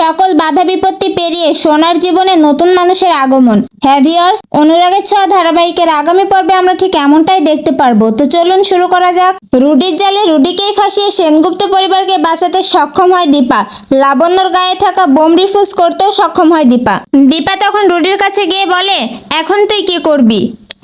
সকল বাধা বিপত্তি পেরিয়ে সোনার জীবনে নতুন মানুষের আগমন। হ্যাভিয়ার্স অনুরাগের ছোঁয়া ধারাবাহিকের আগামী পর্বে আমরা ঠিক এমনটাই দেখতে পারব। তো চলুন শুরু করা যাক। রুডির জালে রুডিকেই ফাঁসিয়ে সেনগুপ্ত পরিবারকে বাঁচাতে সক্ষম হয় দীপা। লাবণ্যর গায়ে থাকা বোম রিফিউজ করতেও সক্ষম হয় দীপা। দীপা তখন রুডির কাছে গিয়ে বলে, এখন তুই কি করবি?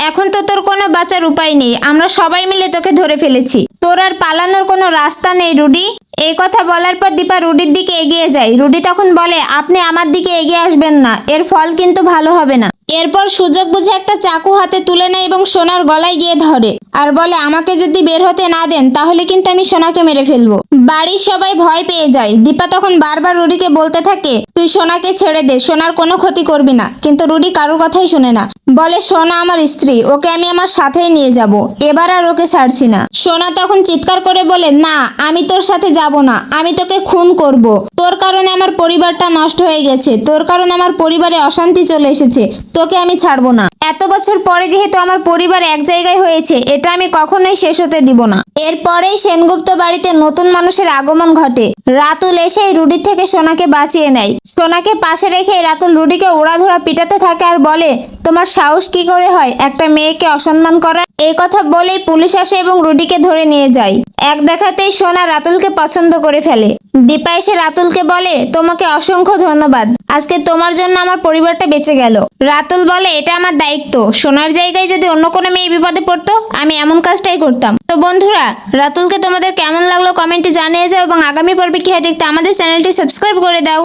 এখন তো তোর কোনো বাঁচার উপায় নেই। আমরা সবাই মিলে তোকে ধরে ফেলেছি। তোর আর পালানোর কোনো রাস্তা নেই, রুডি। এই কথা বলার পর দীপা রুডির দিকে এগিয়ে যায়। রুডি তখন বলে, আপনি আমার দিকে এগিয়ে আসবেন না। এর ফল কিন্তু ভালো হবে না। এরপর সুযোগ বুঝে একটা চাকু হাতে তুলে নেয় এবং সোনার গলায় গিয়ে ধরে। আর বলে, আমাকে যদি বের হতে না দেন, তাহলে কিন্তু আমি সোনাকে মেরে ফেলব। বাড়ির সবাই ভয় পেয়ে যায়। দীপা তখন বারবার রুডিকে বলতে থাকে, তুই সোনাকে ছেড়ে দে, সোনার কোনো ক্ষতি করবি না। কিন্তু রুডি কারোর কথাই শোনে না। বলে, সোনা আমার স্ত্রী, ওকে আমি আমার সাথেই নিয়ে যাব। এবার আর ওকে ছাড়ছি না। সোনা তখন চিৎকার করে বলে, না, আমি তোর সাথে যাব না। আমি তোকে খুন করব। তোর কারণে আমার পরিবারটা নষ্ট হয়ে গেছে। তোর কারণে আমার পরিবারে অশান্তি চলে এসেছে। তোকে আমি ছাড়বো না। এত বছর পরে যেহেতু আমার পরিবার এক জায়গায় হয়েছে, এটা আমি কখনোই শেষ হতে দিব না। এরপরেই সেনগুপ্ত বাড়িতে নতুন মানুষের আগমন ঘটে। রাতুল এসেই রুডির থেকে সোনাকে বাঁচিয়ে নেয়। সোনাকে পাশে রেখে রাতুল রুডিকে ওড়াধরা পিটাতে থাকে আর বলে, তোমার সাহস কি করে হয় একটা মেয়েকে অসম্মান করা? এই কথা বলেই পুলিশ আসে এবং রুডিকে ধরে নিয়ে যায়। এক দেখাতেই সোনা রাতুলকে পছন্দ করে ফেলে। দীপা এসে রাতুলকে বলে, তোমাকে অসংখ্য ধন্যবাদ। আজকে তোমার জন্য আমার পরিবারটা বেঁচে গেল। রাতুল বলে, এটা আমার দায়িত্ব। সোনার জায়গায় যদি অন্য কোনো মেয়ে বিপদে পড়তো, আমি এমন কাজটাই করতাম। তো বন্ধুরা রাতুলকে তোমাদের কেমন লাগল কমেন্টে জানিয়ে যাও এবং আগামী পর্বে কি হয় দেখতে আমাদের চ্যানেলটি সাবস্ক্রাইব করে দাও।